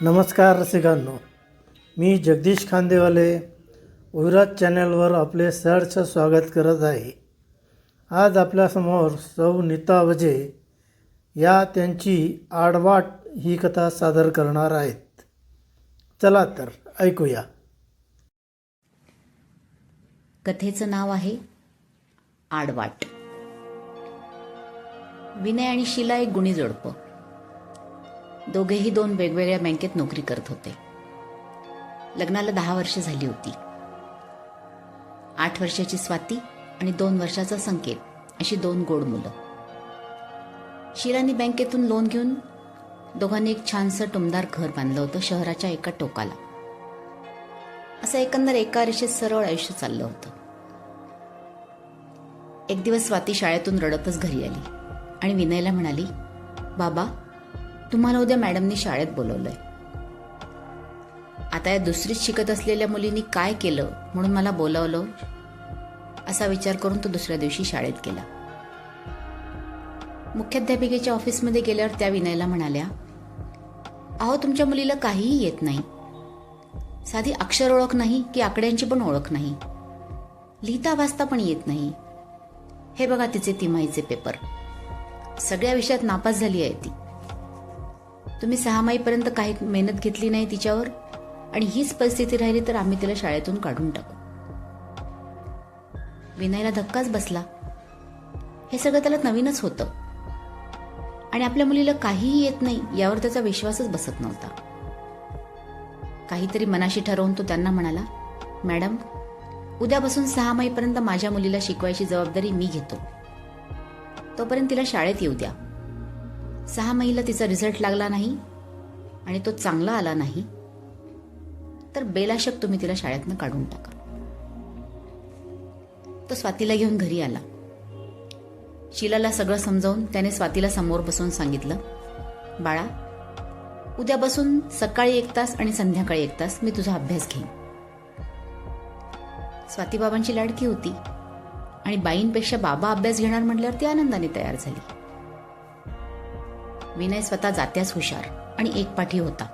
नमस्कार रसिकांनो मी जगदीश खांदेवाले उविराज चॅनलवर आपले सहर्ष स्वागत करत आहे. आज आपल्यासमोर सौ नीता वजे या त्यांची आडवाट ही कथा सादर करणार आहेत. चला तर ऐकूया. कथेचं नाव आहे आडवाट. विनय आणि शिला एक गुणी जोडपं. दोघेही दोन वेगवेगळ्या बँकेत नोकरी करत होते. लग्नाला दहा वर्ष झाली होती. आठ वर्षाची स्वाती आणि दोन वर्षाचा संकेत अशी दोन गोड मुलं. शिलानी बँकेतून लोन घेऊन दोघांनी एक छानसं टुमदार घर बांधलं होतं शहराच्या एका टोकाला. असं एकंदर एका रेषेत सरळ आयुष्य चाललं होतं. एक दिवस स्वाती शाळेतून रडतच घरी आली आणि विनयला म्हणाली बाबा तुम्हाला उद्या मॅडमनी शाळेत बोलवलंय. आता या दुसरीच शिकत असलेल्या मुलींनी काय केलं म्हणून मला बोलावलं? असा विचार करून तो दुसऱ्या दिवशी शाळेत गेला. मुख्याध्यापिकेच्या ऑफिसमध्ये गेल्यावर त्या विनयला म्हणाल्या अहो तुमच्या मुलीला काहीही येत नाही. साधी अक्षर ओळख नाही की आकड्यांची पण ओळख नाही. लिहिता वाचता पण येत नाही. हे बघा तिचे तिमाहीचे पेपर. सगळ्या विषयात नापास झाली आहे ती. तुम्ही सहा माईपर्यंत काही मेहनत घेतली नाही तिच्यावर आणि हीच परिस्थिती राहिली तर आम्ही तिला शाळेतून काढून टाकू. विनयला धक्काच बसला. हे सगळं त्याला नवीनच होतं. आणि आपल्या मुलीला काहीही येत नाही यावर त्याचा विश्वासच बसत नव्हता. काहीतरी मनाशी ठरवून तो त्यांना म्हणाला मॅडम उद्यापासून सहा माईपर्यंत माझ्या मुलीला शिकवायची जबाबदारी मी घेतो. तोपर्यंत तिला शाळेत येऊ द्या. सहा महिला तिचा रिझल्ट लागला नाही आणि तो चांगला आला नाही तर बेलाशक तुम्ही तिला शाळेतनं काढून टाका. तो स्वातीला घेऊन घरी आला. शिलाला सगळं समजावून त्याने स्वातीला समोर बसून सांगितलं बाळा उद्यापासून सकाळी एक तास आणि संध्याकाळी एक तास मी तुझा अभ्यास घेईन. स्वातीबाबांची लाडकी होती आणि बाईंपेक्षा बाबा अभ्यास घेणार म्हटल्यावर ती आनंदाने तयार झाली. विनय स्वतः जात्यास हुशार आणि एकपाठी होता.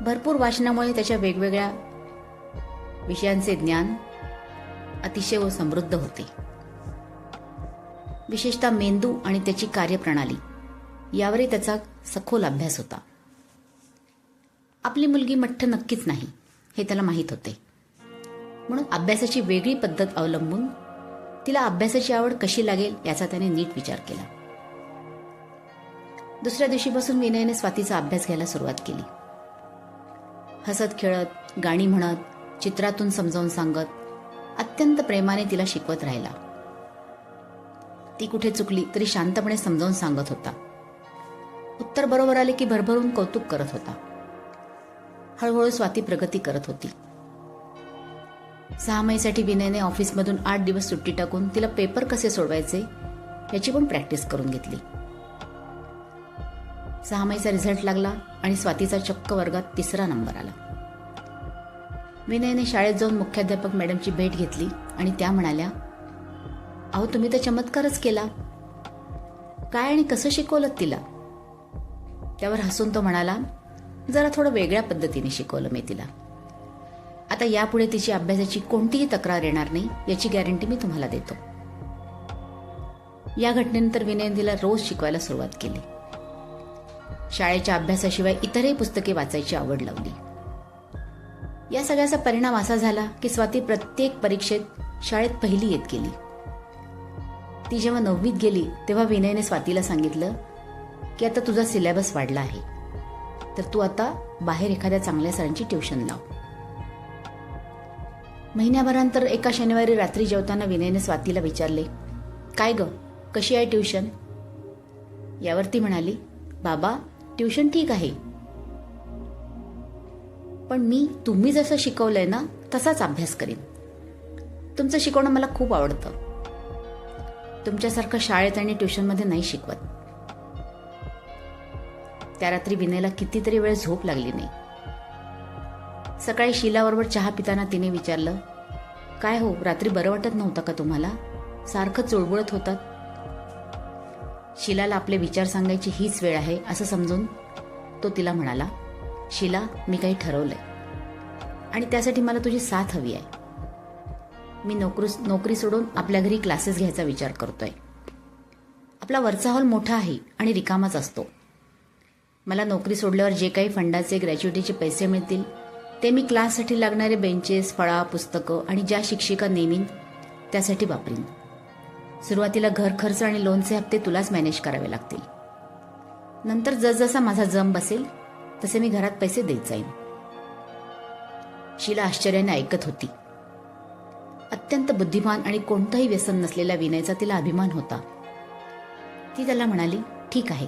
भरपूर वाचनामुळे त्याच्या वेगवेगळ्या विषयांचे ज्ञान अतिशय व समृद्ध होते. विशेषतः मेंदू आणि त्याची कार्यप्रणाली यावरही त्याचा सखोल अभ्यास होता. आपली मुलगी मठ्ठ नक्कीच नाही हे त्याला माहीत होते. म्हणून अभ्यासाची वेगळी पद्धत अवलंबून तिला अभ्यासाची आवड कशी लागेल याचा त्याने नीट विचार केला. दुसऱ्या दिवशीपासून विनयने स्वातीचा अभ्यास घ्यायला सुरुवात केली. हसत खेळत गाणी म्हणत चित्रातून समजावून सांगत अत्यंत प्रेमाने तिला शिकवत राहिला. ती कुठे चुकली तरी शांतपणे समजावून सांगत होता. उत्तर बरोबर आले की भरभरून कौतुक करत होता. हळूहळू स्वाती प्रगती करत होती. सहा महिन्यासाठी विनयने ऑफिसमधून आठ दिवस सुट्टी टाकून तिला पेपर कसे सोडवायचे याची पण प्रॅक्टिस करून घेतली. सहा रिझल्ट लागला आणि स्वातीचा चक्क वर्गात तिसरा नंबर आला. विनयने शाळेत जाऊन मुख्याध्यापक मॅडमची भेट घेतली आणि त्या म्हणाल्या अहो तुम्ही तर चमत्कारच केला. काय आणि कसं शिकवलं तिला? त्यावर हसून तो म्हणाला जरा थोडं वेगळ्या पद्धतीने शिकवलं मी तिला. आता यापुढे तिची अभ्यासाची कोणतीही तक्रार येणार नाही याची गॅरंटी मी तुम्हाला देतो. या घटनेनंतर विनयन तिला रोज शिकवायला सुरुवात केली. शाळेच्या अभ्यासाशिवाय इतरही पुस्तके वाचायची आवड लावली. या सगळ्याचा परिणाम असा झाला की स्वाती प्रत्येक परीक्षेत शाळेत पहिली येत गेली. ती जेव्हा नववीत गेली तेव्हा विनयने स्वातीला सांगितलं की आता तुझा सिलेबस वाढला आहे. तर तू आता बाहेर एखाद्या चांगल्या सरांची ट्युशन लाव. महिन्याभरानंतर एका शनिवारी रात्री जेवताना विनयने स्वातीला विचारले काय ग? कशी आहे ट्युशन? यावर ती म्हणाली बाबा ट्युशन ठीक आहे. पण मी तुम्ही जसं शिकवलंय ना तसाच अभ्यास करीन. तुमचं शिकवणं मला खूप आवडतं. तुमच्यासारखं शाळेत आणि ट्युशनमध्ये नाही शिकवत. त्या रात्री विनयला कितीतरी वेळ झोप लागली नाही. सकाळी शिलाबरोबर चहा पिताना तिने विचारलं काय हो रात्री बरं वाटत नव्हतं का तुम्हाला? सारखं चुळबुळत होतात. शिलाला आपले विचार सांगायची हीच वेळ आहे असं समजून तो तिला म्हणाला शिला मी काही ठरवलंय. आणि त्यासाठी मला तुझी साथ हवी आहे. मी नोकरी नोकरी सोडून आपल्या घरी क्लासेस घ्यायचा विचार करतोय. आपला वरचा हॉल मोठा आहे आणि रिकामाच असतो. मला नोकरी सोडल्यावर जे काही फंडाचे ग्रॅज्युएटीचे पैसे मिळतील ते मी क्लाससाठी लागणारे बेंचेस फळा पुस्तकं आणि ज्या शिक्षिका नेमीन त्यासाठी वापरीन. सुरुवातीला घर खर्च आणि लोनचे हप्ते तुलाच मॅनेज करावे लागतील. नंतर जसजसा माझा जम बसेल तसे मी घरात पैसे देत जाईन. शिला आश्चर्याने ऐकत होती. अत्यंत बुद्धिमान आणि कोणतंही व्यसन नसलेल्या विनयचा तिला अभिमान होता. ती त्याला म्हणाली ठीक आहे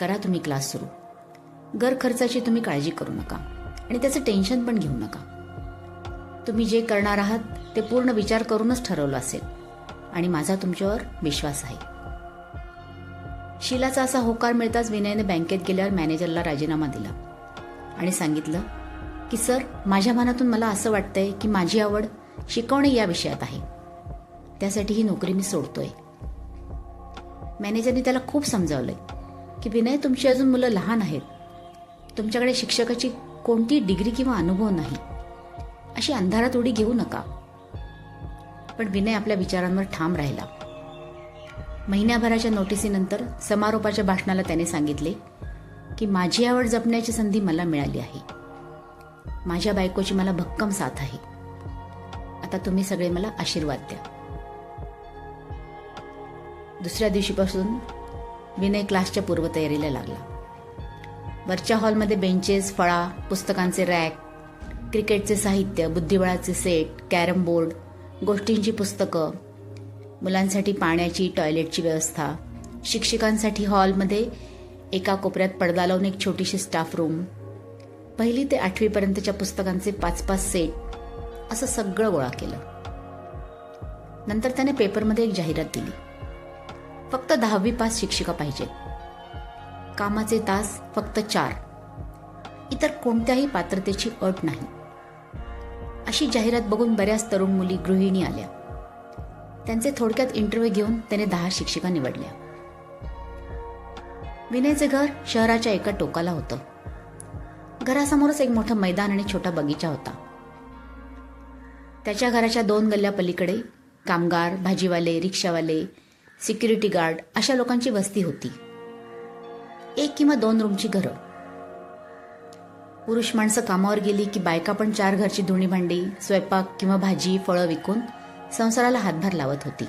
करा तुम्ही क्लास सुरू. घर खर्चाची तुम्ही काळजी करू नका आणि त्याचं टेन्शन पण घेऊ नका. तुम्ही जे करणार आहात ते पूर्ण विचार करूनच ठरवलं असेल. आणि माझा तुमच्यावर विश्वास आहे. शिलाचा असा होकार मिळताच विनयने बँकेत गेल्यावर मॅनेजरला राजीनामा दिला आणि सांगितलं की सर माझ्या मनातून मला असं वाटतंय की माझी आवड शिकवणे या विषयात आहे. त्यासाठी ही नोकरी मी सोडतोय. मॅनेजरने त्याला खूप समजावलंय की विनय तुमची अजून मुलं लहान आहेत. तुमच्याकडे शिक्षकाची कोणती डिग्री किंवा अनुभव नाही. अशी अंधारात उडी घेऊ नका. पण विनय आपल्या विचारांवर ठाम राहिला. महिन्याभराच्या नोटिसीनंतर समारोपाच्या भाषणाला त्याने सांगितले की माझी आवड जपण्याची संधी मला मिळाली आहे. माझ्या बायकोची मला भक्कम साथ आहे. आता तुम्ही सगळे मला आशीर्वाद द्या. दुसऱ्या दिवशीपासून विनय क्लासच्या पूर्वतयारीला लागला. वरच्या हॉलमध्ये बेंचेस फळा पुस्तकांचे रॅक क्रिकेटचे साहित्य बुद्धिबळाचे सेट कॅरम बोर्ड गोष्टींची पुस्तकं मुलांसाठी पाण्याची टॉयलेटची व्यवस्था शिक्षकांसाठी हॉलमध्ये एका कोपऱ्यात पडदा लावून एक छोटीशी स्टाफ रूम पहिली ते आठवीपर्यंतच्या पुस्तकांचे पाच पाच सेट असं सगळं गोळा केलं. नंतर त्याने पेपरमध्ये एक जाहिरात दिली. फक्त दहावी पास शिक्षिका पाहिजेत कामाचे तास फक्त चार. इतर कोणत्याही पात्रतेची अट नाही. अशी जाहिरात बघून बऱ्याच तरुण मुली गृहिणी आल्या. त्यांचे थोडक्यात इंटरव्ह्यू घेऊन त्याने दहा शिक्षिका निवडल्या. विनयचे घर शहराच्या एका टोकाला होतं. घरासमोरच एक मोठं मैदान आणि छोटा बगीचा होता. त्याच्या घराच्या दोन गल्ल्या पलीकडे कामगार भाजीवाले रिक्षावाले सिक्युरिटी गार्ड अशा लोकांची वस्ती होती. एक किंवा दोन रूमची घरं. पुरुष माणसं कामावर गेली की बायका पण चार घरची धुणी भांडी स्वयंपाक किंवा भाजी फळं विकून संसाराला हातभार लावत होती.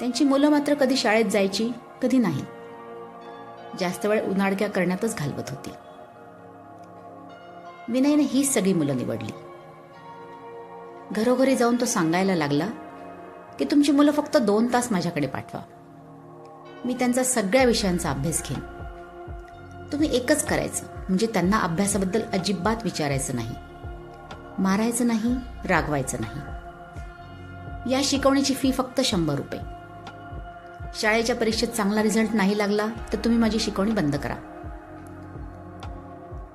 त्यांची मुलं मात्र कधी शाळेत जायची कधी नाही. जास्त वेळ उन्हाळक्या करण्यातच घालवत होती. विनयने हीच सगळी मुलं निवडली. घरोघरी जाऊन तो सांगायला लागला की तुमची मुलं फक्त दोन तास माझ्याकडे पाठवा. मी त्यांचा सगळ्या विषयांचा अभ्यास घेईन. तुम्ही एकच करायचं. म्हणजे त्यांना अभ्यासाबद्दल अजिबात विचारायचं नाही. मारायचं नाही रागवायचं नाही. या शिकवणीची फी फक्त शंभर रुपये. शाळेच्या परीक्षेत चांगला रिझल्ट नाही लागला तर तुम्ही माझी शिकवणी बंद करा.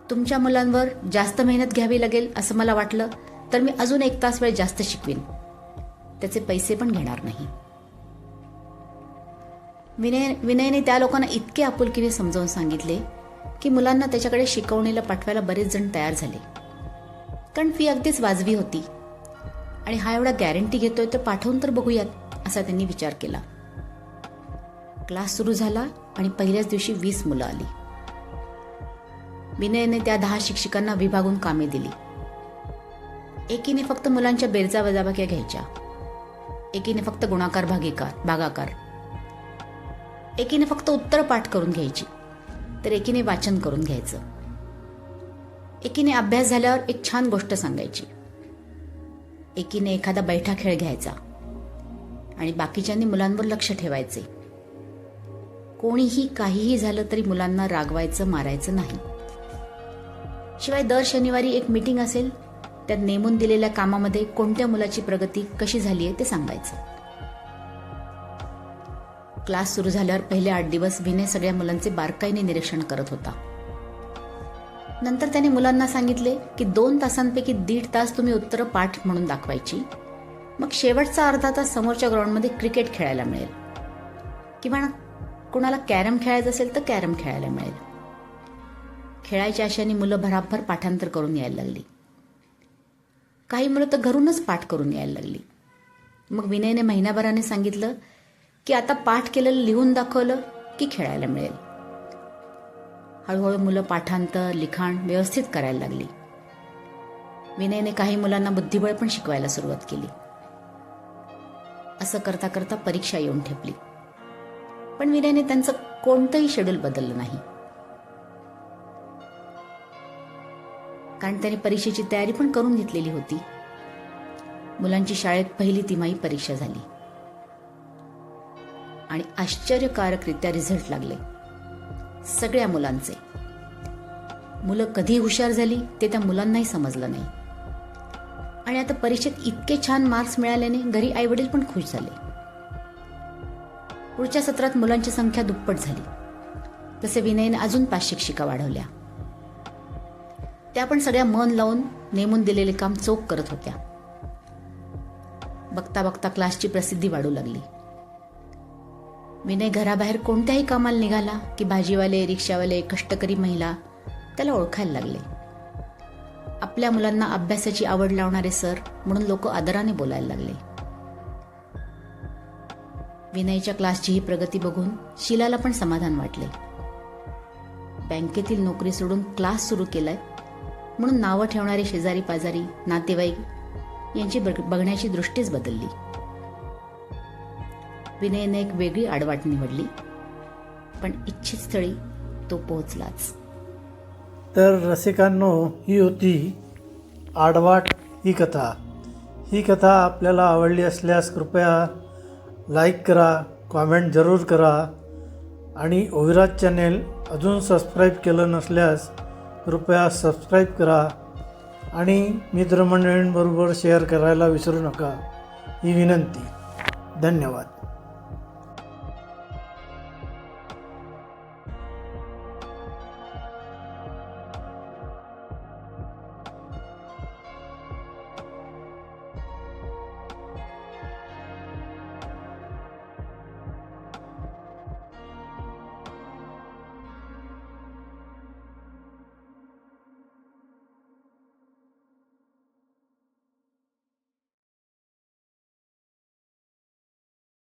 तुमच्या मुलांवर जास्त मेहनत घ्यावी लागेल असं मला वाटलं तर मी अजून एक तास वेळ जास्त शिकवीन. त्याचे पैसे पण घेणार नाही. विनय विनयने त्या लोकांना इतके आपुलकीने समजावून सांगितले की मुलांना त्याच्याकडे शिकवणीला पाठवायला बरेच जण तयार झाले. कारण फी अगदीच वाजवी होती. आणि हा एवढा गॅरंटी घेतोय तर पाठवून तर बघूयात असा त्यांनी विचार केला. क्लास सुरू झाला आणि पहिल्याच दिवशी वीस मुलं आली. विनयने त्या दहा शिक्षकांना विभागून कामे दिली. एकीने फक्त मुलांच्या बेरजा वजाबाक्या घ्यायच्या. एकीने फक्त गुणाकार भागीकार भागाकार. एकीने फक्त उत्तर पाठ करून घ्यायची. तर एकीने वाचन करून घ्यायचं. एकीने अभ्यास झाल्यावर एक छान गोष्ट सांगायची. एकीने एखादा बैठा खेळ घ्यायचा आणि बाकीच्यांनी मुलांवर लक्ष ठेवायचे. कोणीही काहीही झालं तरी मुलांना रागवायचं मारायचं नाही. शिवाय दर शनिवारी एक मीटिंग असेल त्यात नेमून दिलेल्या कामामध्ये कोणत्या मुलाची प्रगती कशी झाली आहे ते सांगायचं. क्लास सुरू झाल्यावर पहिले आठ दिवस विनय सगळ्या मुलांचे बारकाईने निरीक्षण करत होता. नंतर त्याने मुलांना सांगितले की दोन तासांपैकी दीड तास तुम्ही उत्तरं पाठ म्हणून दाखवायची. मग शेवटचा अर्धा तास समोरच्या ग्राउंडमध्ये क्रिकेट खेळायला मिळेल. किंवा कुणाला कॅरम खेळायचं असेल तर कॅरम खेळायला मिळेल. खेळायच्या आशाने मुलं भराभर पाठांतर करून यायला लागली. काही मुलं तर घरूनच पाठ करून यायला लागली. मग विनयने महिनाभराने सांगितलं की आता पाठ केलेलं लिहून दाखवलं की खेळायला मिळेल. हळूहळू मुलं पाठांतर लिखाण व्यवस्थित करायला लागली. विनयने काही मुलांना बुद्धिबळ पण शिकवायला सुरुवात केली. असं करता करता परीक्षा येऊन ठेपली. पण विनयने त्यांचं कोणतंही शेड्यूल बदललं नाही. कारण त्याने परीक्षेची तयारी पण करून घेतलेली होती. मुलांची शाळेत पहिली तिमाही परीक्षा झाली. आणि आश्चर्यकारकरित्या रिझल्ट लागले. सगळ्या मुलांचे. मुलं कधी हुशार झाली ते त्या मुलांनाही समजलं नाही. आणि आता परीक्षेत इतके छान मार्क्स मिळाल्याने घरी आईवडील पण खुश झाले. पुढच्या सत्रात मुलांची संख्या दुप्पट झाली. तसे विनयने अजून पाच शिक्षिका वाढवल्या. त्या पण सगळ्या मन लावून नेमून दिलेले काम चोख करत होत्या. बघता बघता क्लासची प्रसिद्धी वाढू लागली. विनय घराबाहेर कोणत्याही कामाला निघाला की भाजीवाले रिक्षावाले कष्टकरी महिला त्याला ओळखायला लागले. आपल्या मुलांना अभ्यासाची आवड लावणारे सर म्हणून लोक आदराने बोलायला लागले. विनयच्या क्लासची ही प्रगती बघून शिलाला पण समाधान वाटले. बँकेतील नोकरी सोडून क्लास सुरू केलाय म्हणून नावं ठेवणारे शेजारी पाजारी नातेवाईक यांची बघ- बघण्याची दृष्टीच बदलली. विनयने एक वेगळी आडवाट निवडली. पण इच्छित स्थळी तो पोहोचलाच. तर रसिकांनो ही होती आडवाट ही कथा. ही कथा आपल्याला आवडली असल्यास कृपया लाईक करा कॉमेंट जरूर करा आणि ओविराज चॅनेल अजून सबस्क्राईब केलं नसल्यास कृपया सबस्क्राईब करा आणि मित्रमंडळींबरोबर शेअर करायला विसरू नका. ही विनंती. धन्यवाद.